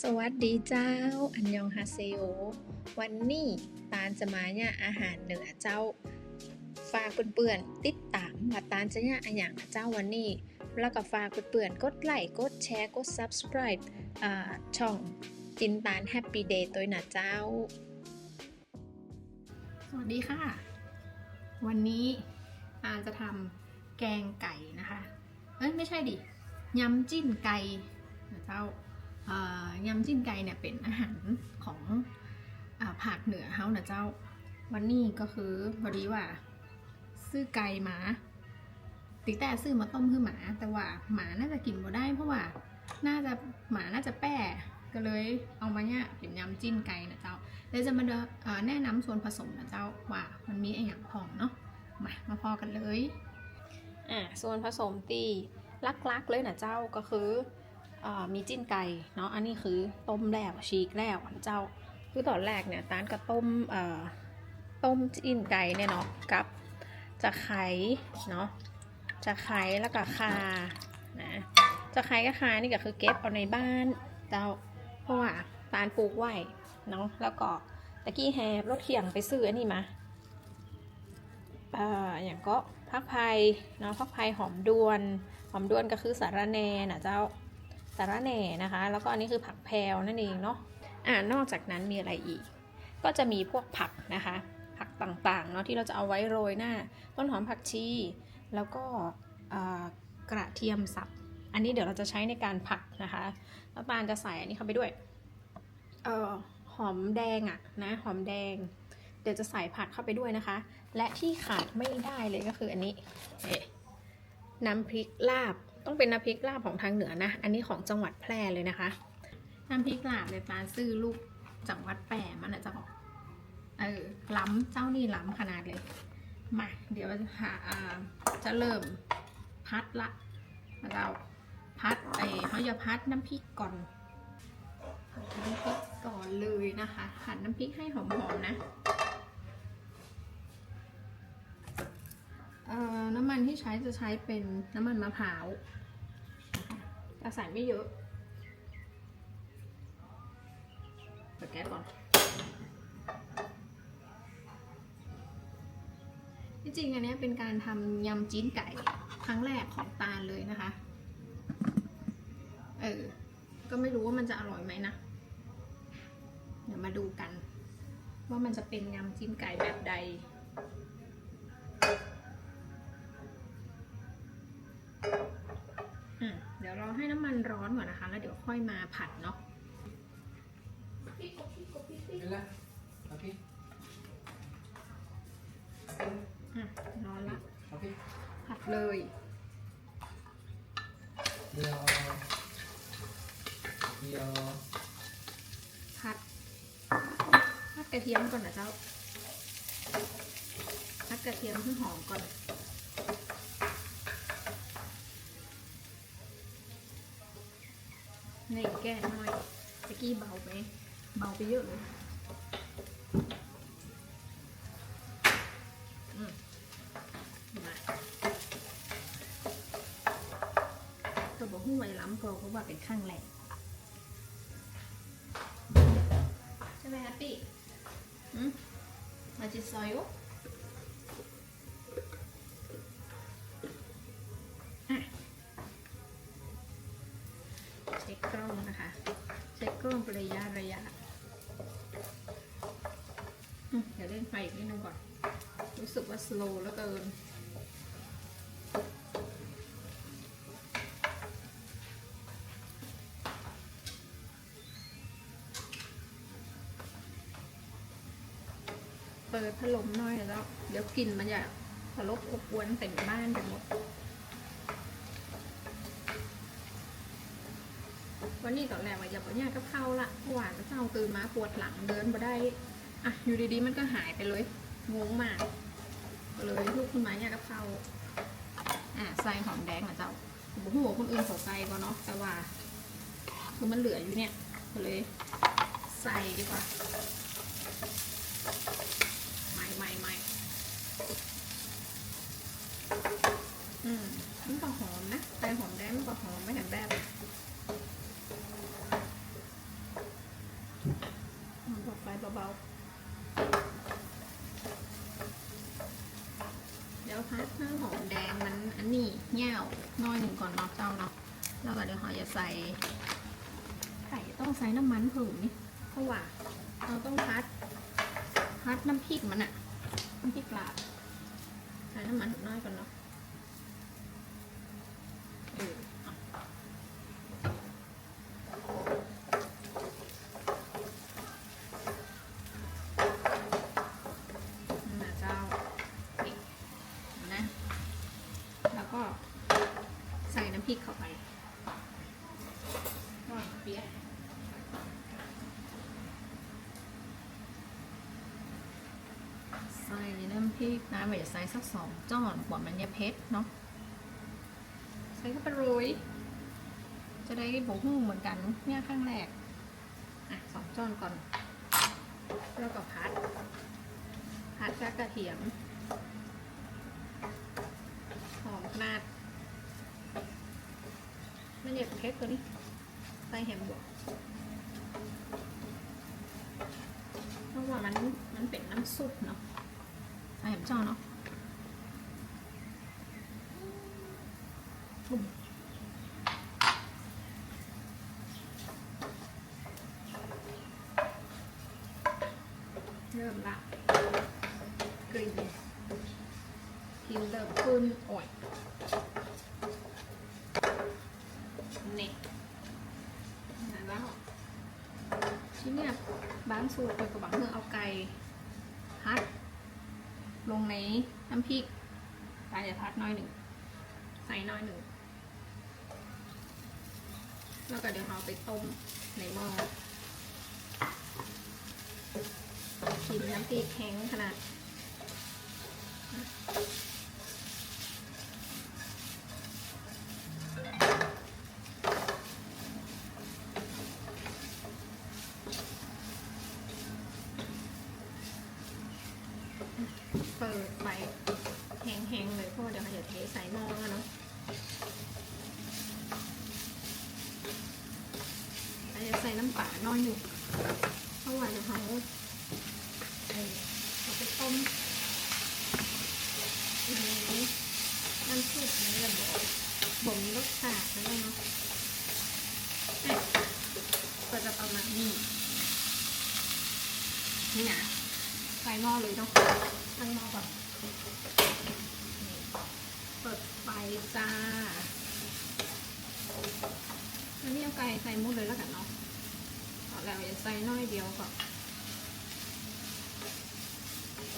สวัสดีเจ้า อันยองฮาเซโอวันนี้ตาลจะมาเนี่ยอาหารเหนือเจ้า ฝากเปื่อนๆติดตามว่าตาลจะเนี่ยอาอย่างเจ้าวันนี้ แล้วก็ฝากเปื่อนๆกดไลค์กดแชร์กด subscribe อ่าช่องจินตาลแฮปปี้เดย์ตัวหนะเจ้า สวัสดีค่ะ วันนี้อานจะทำแกงไก่นะคะ เอ้ยไม่ใช่ดิยำจิ้นไก่นะเจ้าเอ่อ ยำจิ้นไก่เนี่ยเป็นอาหารของอาภาคเหนือเฮานะเจ้า วันนี้ก็คือพอดีว่า ซื้อไก่หมาติแต่ซื้อมาต้มคือหมา แต่ว่าหมาน่าจะกินบ่ได้เพราะว่า น่าจะหมาน่าจะแป้ก็เลยเอามาเนี่ยเป็นยำจิ้นไก่นะเจ้าเดี๋ยวจะมาแนะนำส่วนผสมนะเจ้าว่ามันมีไอ้อย่างพองเนาะมามาพอกันเลยอ่าส่วนผสมตีลักๆเลยนะเจ้าก็คือ มีจิ้นไก่เนาะอันนี้คือต้มแล้วฉีกแล้วเจ้าคือตอนแรกเนี่ยตาลก็ต้มต้มจิ้นไก่เนี่ยเนาะกับจะไคร้เนาะจะไคร้แล้วก็คานะจะไคร้กับคานี่ก็คือเก็บเอาในบ้านเจ้าเพราะว่าตาลปลูกไว้เนาะแล้วก็ตะกี้แฮบรถเขียงไปซื้ออันนี้มาอย่างก็พักไพรเนาะพักไพรหอมดวน หอมดวนก็คือสาระแนนะเจ้า สาระแหน่นะคะ แล้วก็อันนี้คือผักแพรวนั่นเองเนาะอ่านอกจากนั้นมีอะไรอีก ก็จะมีพวกผักนะคะ ผักต่างๆเนาะที่เราจะเอาไว้โรยหน้า ต้นหอมผักชี แล้วก็กระเทียมสับ อันนี้เดี๋ยวเราจะใช้ในการผัดนะคะแล้วตาลจะใส่อันนี้เข้าไปด้วยเอ่อหอมแดงอะนะหอมแดง เดี๋ยวจะใส่ผัดเข้าไปด้วยนะคะ และที่ขาดไม่ได้เลยก็คืออันนี้น้ำพริกลาบ ต้องเป็นน้ำพริกลาบของทางเหนือนะ อันนี้ของจังหวัดแพร่เลยนะคะ น้ำพริกลาบเลยตาซื้อลูกจากวัดแปะมันนะเจ้าเออล้ำเจ้านี่ล้ำขนาดเลย มา เดี๋ยวจะหาจะเริ่มพัดละ เราพัดไอ้เขาจะพัดน้ำพริกก่อนผัดน้ำพริกก่อนเลยนะคะผัดน้ำพริกให้หอมๆนะเอ่อน้ำมันที่ใช้จะใช้เป็นน้ำมันมะพร้าว แต่ใส่ไม่เยอะเปิดแก๊สก่อน จริงๆอันนี้เป็นการทำยำจีนไก่ครั้งแรกของตาลเลยนะคะ เออ ก็ไม่รู้ว่ามันจะอร่อยไหมนะ เดี๋ยวมาดูกัน ว่ามันจะเป็นยำจีนไก่แบบใด ยวเราให้น้ำมันร้อนก่อนนะคะ แล้วเดี๋ยวค่อยมาผัดเนาะ Mira, aquí, อะร้อนละ aquí. ผัดเลย Dio. Dio. ผัดผัดกระเทียมก่อนนะเจ้าผัดกระเทียมให้หอมก่อน นี่แก้หน่อยตะกี้เบาไปเบาไปเยอะเลยอืมมาตัวบอกหุ้นไวล้ำก็เพราะว่าเป็นข้างแรกใช่ไหมแฮปปี้อืมมาจิซอยโอ ระยะระยะเดี๋ยวเล่นไฟอีกนิดนึงก่อน รู้สึกว่าสโลว์แล้วเกินเปิดพัดลมหน่อยแล้ว เดี๋ยวกลิ่นมันจะทะลบอบอวนเต็มบ้านไปหมด วันนี้ตอนแรกว่าอย่าปเนี่ยกับเข้าวละเมื่อวานก็เจ้าตื่นมาปวดหลังเดินมาได้อะอยู่ดีๆมันก็หายไปเลยงงมากเลยลูกคุณมาเนี่ยกับเข้าวอะใส่หอมแดงนะเจ้าผมหัวคนอื่นเขาใส่ก็เนาะแต่ว่าคือมันเหลืออยู่เนี่ยก็เลยใส่ดีกว่าไม่ไม่ไม่อืมมันก็หอมนะแต่หอมแดงมันก็หอมไม่เห็นแบบ เบาๆ เดี๋ยวพัดน้ำหอมแดงมันอันนี้ เหี่ยวน้อยหนึ่งก่อนเนาะเจ้าเนาะแล้วก็เดี๋ยวเราจะใส่ไก่ต้องใส่น้ำมันผึ่งนี่เพราะว่าเราต้องพัดพัดน้ำพริกมันอะน้ำพริกลาใส่น้ำมันน้อยก่อนเนาะเออเอานั่นนะเจ้านี่เห็นนะ แล้วก็ใส่น้ำพริกเข้าไปก็เปี๊ยะใส่ น้ำพริกนะเวทใส่สักสองจ้อนกว่ามันจะเผ็ดเนาะใส่เข้าไปโรยจะได้บกหูเหมือนกันเนี่ยข้างแรก อะสองจ้อนก่อน แล้วก็พัด พัดกับกระเทียมหอมขนาดไม่เหน็บเค้กตัวนี้ใส่แฮมบวกเพราะว่ามันมันเป็นน้ำซุปเนาะ ใส่แฮมจ้อเนาะบุ้มเริ่มละกลิ่นกินเริ่มขึ้นโอ้ยนี่ไหนแล้วที่เนี่ยบ้านสูตรไปกับบางเพื่อเอาไก่พัด ลงในน้ำพริกไก่จะพัดน้อยหนึ่ง ใส่น้อยหนึ่ง แล้วก็เดี๋ยวเราไปต้มในหม้อกินน้ำพริกแห้งขนาด เปิดไฟ แห้งๆเลยเพราะว่อเดี๋ยวเราจะเทใส่หม้อเนาะเราจะใส่น้ำปลาน้อยหนึ่งเพราะว่าเดี๋ยวเขาเออเอาไปต้มในน้ำซุปนี้แหละบอกบ่มรสชาติแล้วเนาะอะก็จะประมาณนี้นี่นะใส่หม้อเลยเนาะ ตั้งหม้อก่อนนี่เปิดไฟจ้า อันนี้เอาไก่ใส่หมุดเลยแล้วกันเนาะเอาแล้วอย่าใส่น้อยเดียวก่อน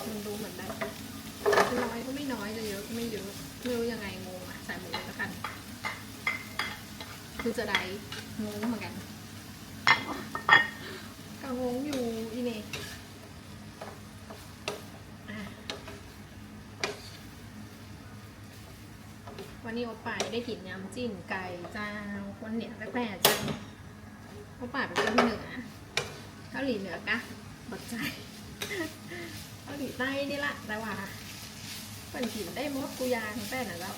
มันดูเหมือนแบบน้อยก็ไม่น้อยจะเยอะก็ไม่เยอะไม่รู้ยังไงงงอะใส่หมดเลยแล้วกัน คือจะได้งงเหมือนกันก็งงอยู่อีเน่วันนี้โอป่าได้กินยำจิ้นไก่จ้าวันเหนียแปลกๆจ้าโอป่าเป็นคนเหนือเกาหลีเหนือกะบัดใจ เกาหลีใต้นี่ละแต่ว่าเป็นกินได้มดกูยางแป้น่ะแล้ว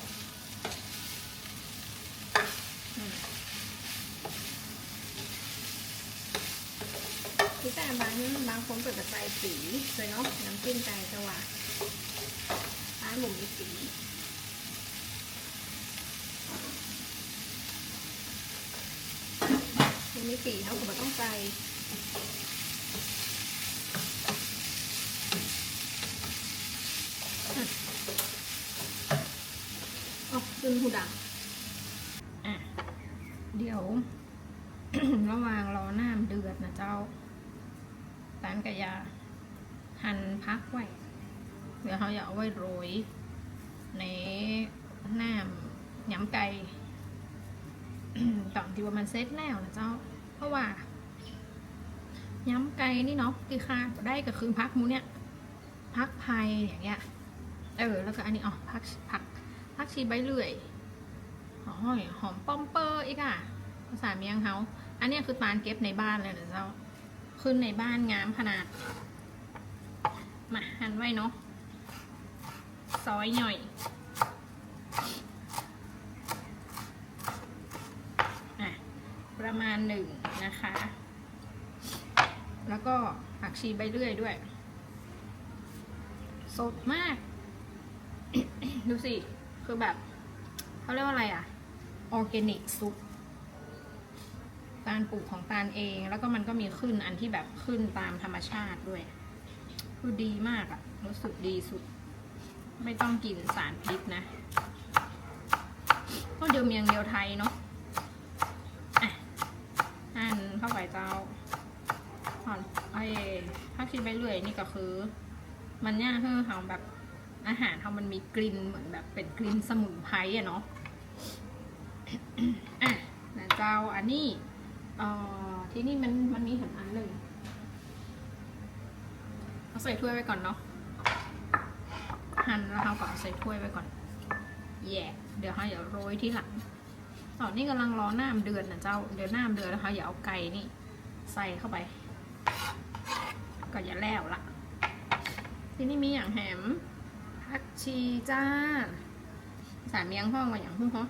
คือแต่บางบางคนเปิดแต่ใจสีเลยเนาะน้ำจิ้มไก่จะว่าร้านหมูมีสีไม่ปีเท่ากับต้องใจ ขึ้นหูดังอะเดี๋ยว ระหว่างรอน้ำเดือดนะเจ้าตานกะยา หั่นพักไว้ เดี๋ยวเขาอยากเอาไว้โรย ในน้ำยำไก่ตอนที่ว่ามันเซ็ตแล้วนะเจ้า เพราะว่าย้ำไก่นี่เนาะคือค่าได้ก็คือพักมูเนี่ยพักไพยอย่างเงี้ย เออ แล้วก็อันนี้อ๋อพักผัก พักชีใบเลื่อยหอมหอมป้อมเปอร์อีกอะภาษาเมียงเขาอันนี้คือตาลเก็บในบ้านเลยนะเจ้า ขึ้นในบ้านงามขนาด มาหั่นไว้เนาะซอยหน่อยอะประมาณหนึ่งนะคะ แล้วก็ผักชีใบเลื่อยด้วย สดมาก ดูสิ คือแบบเขาเรียกว่าอะไรอะออร์แกนิกซุปตาลปลูกของตาลเอง แล้วก็มันก็มีขึ้นอันที่แบบขึ้นตามธรรมชาติด้วย คือดีมากอะรู้สึกดีสุด ไม่ต้องกินสารพิษนะ ก็เดิมอย่างเดียวไทยเนาะอะหั่นเข้าไปเจ้าหอนไอ้ถ้าคิดไปเรื่อยนี่ก็คือ มันย่างเพื่อเขาแบบ อาหารเขามันมีกลิ่นเหมือนแบบเป็นกลิ่นสมุนไพรอะเนาะอะนะเจ้าอันนี้เอ่อที่นี่มันมันมีหันอันหนึ่งเอาใส่ถ้วยไว้ก่อนเนาะหั่นแล้วเราก็ใส่ถ้วยไว้ก่อนแย่เดี๋ยวเขาอย่าโรยที่หลังตอนนี้กำลังรอน้ำเดือดนะเจ้าเดี๋ยวน้ำเดือดแล้วเขาอย่าเอาไก่นี่ ใส่เข้าไป ก็อย่าแล้วละที่นี่มีอย่างแหม ผักชีจ้า สามเมียงห้องมาอย่างหู้ฮะ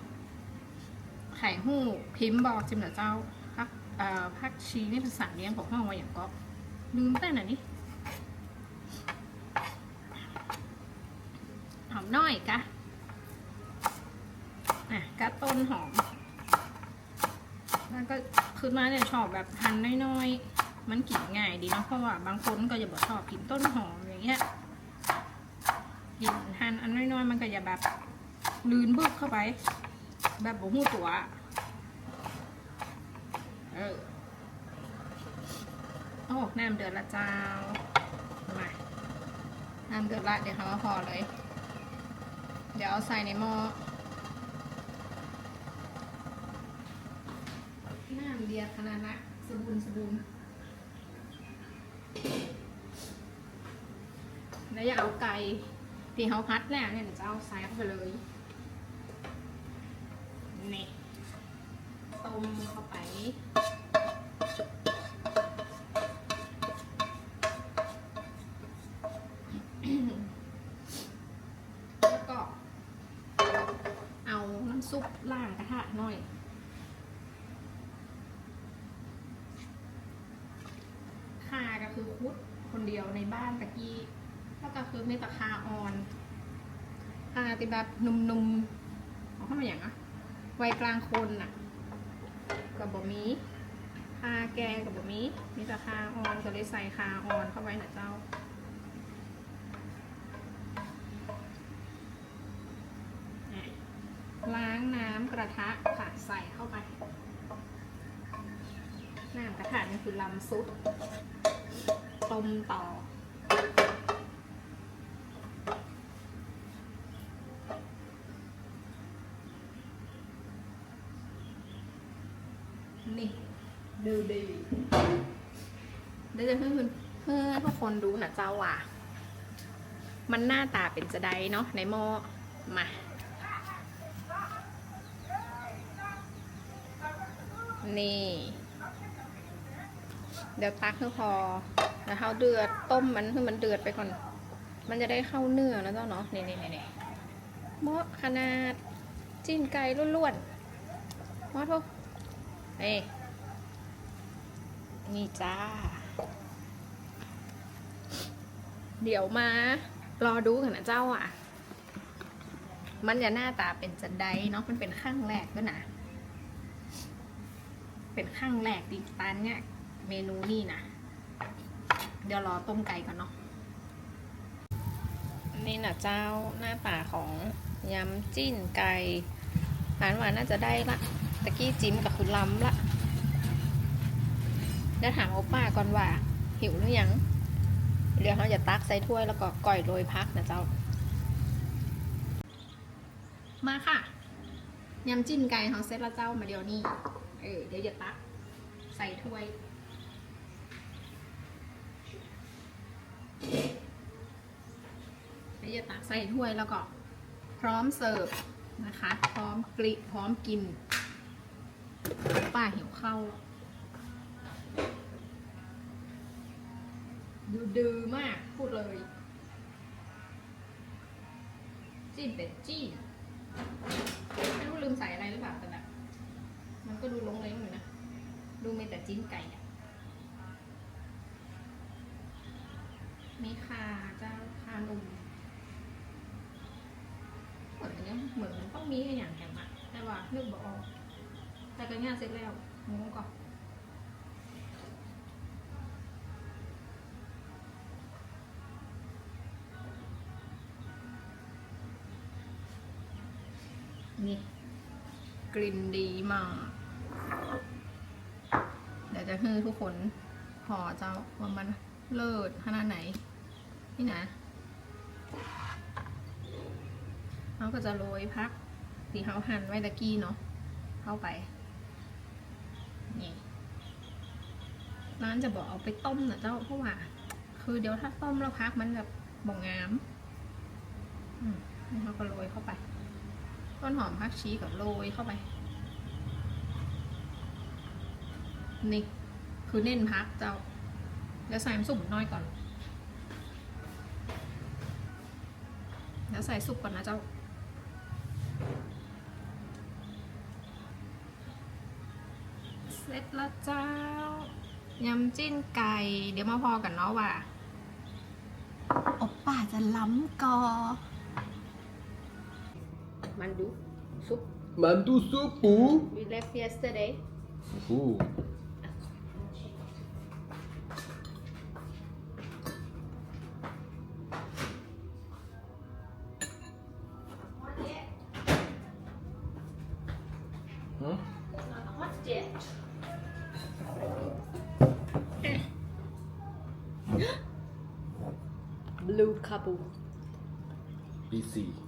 ไข่หู้พิมพ์บอกจิมเหรอเจ้าผักเอ่อผักชีนี่ภาษาเมียงของห้องมาอย่างก็ลืมแต่ไหนนี่หอมน้อยกะอะกะต้นหอมแล้วก็คือมาเนี่ยชอบแบบหั่นน้อยๆ มันกินง่ายดีเนาะเพราะว่าบางคนก็จะบอกชอบกินต้นหอมอย่างเงี้ย หั่นอันน้อยๆมันก็จะแบบลืนบึกเข้าไป แบบบ่หูตัวเออโอ้น้ำเดือดละจ้ามาน้ำเดือดละเดี๋ยวเขาก็พอเลย เดี๋ยวเอาใส่ในหม้อน้ำเดียดขนาดนะสบูนสบูนแล้วอย่าเอาไก่ ที่เขาพัดแล้วเนี่ยจะเอาใส่เข้าไปเลยนี่ต้มเข้าไปก็เอาน้ำซุปล่างกระทะหน่อยคาก็คือคุดคนเดียวในบ้านตะกี้ แล้วก็คือมีแตะคาออนคาติแบบนุ่มๆเอาเข้ามาอย่างอะวัยกลางคนน่ะกับบะมีคาแกกับบะมีมีแตะคาออนก็เลยใส่คาออนเข้าไว้นะเจ้าล้างน้ำกระทะค่ะใส่เข้าไป น้ำกระทะนี่คือลำซุปต้มต่อ นี่ ดูดีเดี๋ยวจะเพื่อนเพื่อนทุกคนดูนะเจ้าว่ามันหน้าตาเป็นจะได้เนาะในหม้อมานี่ เดี๋ยวตักให้พอแล้วเขาเดือดต้มมันให้มันเดือดไปก่อน มันจะได้เข้าเนื้อแล้วเจ้าเนาะนี่นี่นี่นี่หมาะขนาด จิ้นไก่ล้วนๆหมาะทุกเอ้ นี่จ้า เดี๋ยวมา รอดูกันนะเจ้าอะ มันจะหน้าตาเป็นจันไดเนาะมันเป็นข้างแรกด้วยนะเป็นข้างแรกดิตานเนี่ย เมนูนี่นะเดี๋ยวรอต้มไก่ก่อนเนาะนี่นะเจ้าหน้าตาของยำจิ้นไก่ร้านหวานน่าจะได้ละตะกี้จิ้มกับคือล้ำละ เดี๋ยวถามโอป้าก่อนว่า หิวหรือยัง เดี๋ยวเขาจะตักใส่ถ้วยแล้วก็ก่อยโรยพักนะเจ้า มาค่ะยำจิ้นไก่เขาเซตละเจ้ามาเดี๋ยวนี้ เออเดี๋ยวจะตักใส่ถ้วยเดี๋ยวจะตักใส่ถ้วยแล้วก็ พร้อมเสิร์ฟนะคะ พร้อมกริพร้อมกิน ป้าหิวข้าว ดูดือมากพูดเลยจิ้นเป็ดจี้นไม่รู้ลืมใส่อะไรหรือเปล่าแต่แบบมันก็ดูลงเล้งอยู่นะ ดูมีแต่จิ้นไก่อะมีคาเจ้าคานุ่มเหมือนอันเนี้ยเหมือนมันต้องมีอย่างแหมอะแต่ว่านึกบอกออกแต่ก็งานเสร็จแล้วงงก่อน นี่กลิ่นดีมาก เดี๋ยวจะให้ทุกคนพอเจ้าว่ามันเลิศขนาดไหน นี่นะเราก็จะโรยพักที่เขาหั่นไว้ตะกี้เนาะเข้าไป นี่ร้านจะบอกเอาไปต้มนะเจ้าเพราะว่า คือเดี๋ยวถ้าต้มแล้วพักมันแบบบ่งงาม อืมนี่เขาก็โรยเข้าไป ต้นหอมพักชีกับโรยเข้าไป นี่ คือเน้นพักเจ้า แล้วใส่น้ำซุปน้อยก่อน แล้วใส่ซุปก่อนนะเจ้าเสร็จแล้วเจ้ายำจิ้นไก่ เดี๋ยวมาพอกันเนาะว่าอบป่าจะล้ำกอ mandu soup. Mandu soup. We left yesterday. Huh? Blue couple. BC.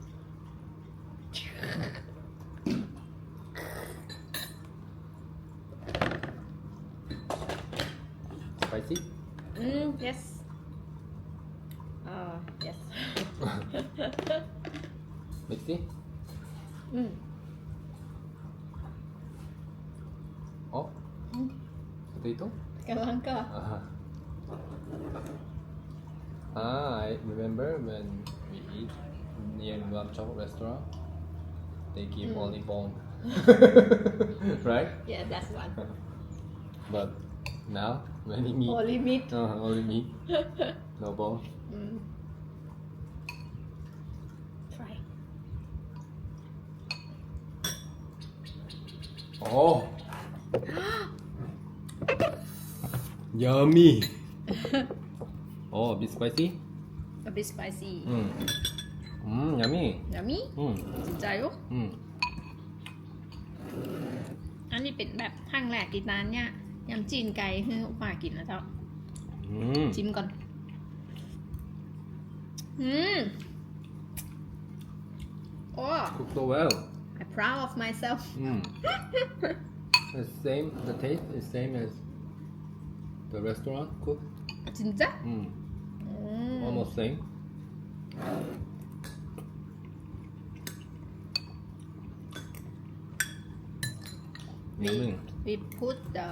Near Lam restaurant, they give Mm. only bone. right? yeah that's one But now, many meat. only meat Uh, only meat. no bone. mm. try Oh! Yummy! oh, a bit spicy? a bit spicy Mm. Mm, yummy. yummy Mm. สนใจอยู่ Mm. อันนี้เป็นแบบทางแหลกกีตานเนี่ยยำจีนไก่ให้ป่ากินนะเจ้า Mm. ชิมก่อน อืม โอ้ Cooked so well. I'm proud of myself Mm. the same, the taste is same as the restaurant cook. จริงจ้ะ Mm. อืม Almost same. Yummy. we put the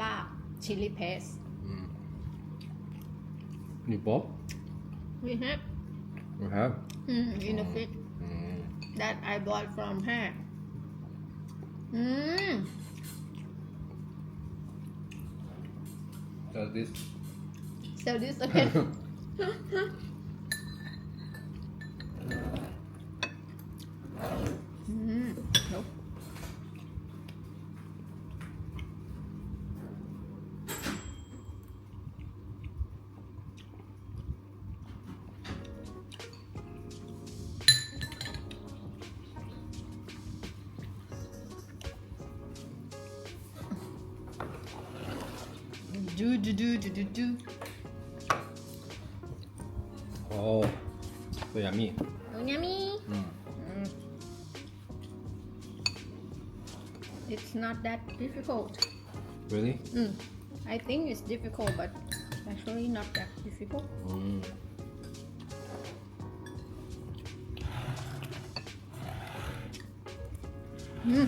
ลาบ chili paste Mm. You bought? we have You have? mm, in the fridge Mm. that I bought from her อืม So this. so this again It's not that difficult. Really? Mm. I think it's difficult, but actually not that difficult. Mm. Mm.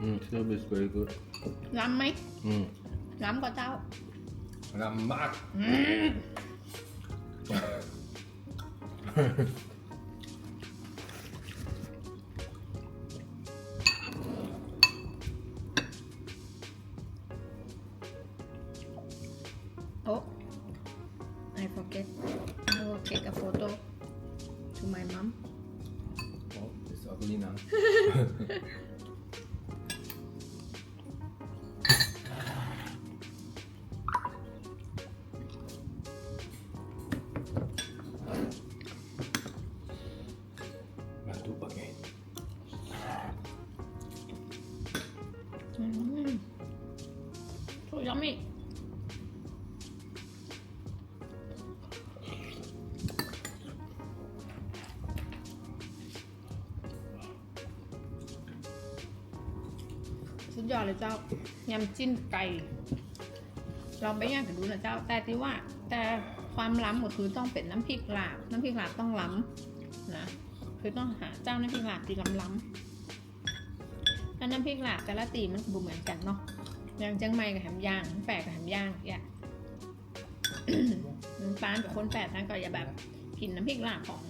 Mm, soup is very good. Lắm? Mm. Lắm của tao. Lắm. Mm. forget. I will take a photo to my mom. Oh, it's ugly now. เลยเจ้ายำจิ้นไก่ลองไปย่างกันดูนะเจ้า แต่ที่ว่าแต่ความล้ำก็คือต้องเป็นน้ำพริกลาบน้ำพริกลาบต้องล้ำนะคือต้องหาเจ้าน้ำพริกลาบที่ล้ำล้ำๆแล้วน้ำพริกลาบแต่ละตีมันก็บ่เหมือนกันเนาะอย่างเจียงใหม่กับแหมย่างแปลกกับแหมย่างอย่าเมืองปานกับคนแปดท่านก็อย่าแบบกินน้ำพริกลาบของ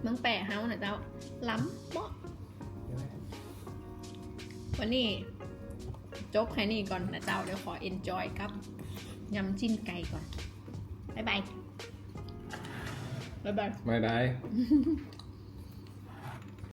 เมืองแปะเฮานะเจ้าล้ำเปาะวันนี้ จบแค่นี้ก่อนนะเจ้าเดี๋ยวขอ enjoy กับยำจิ้นไก่ก่อน บ๊ายบาย บ๊ายบาย ไม่ได้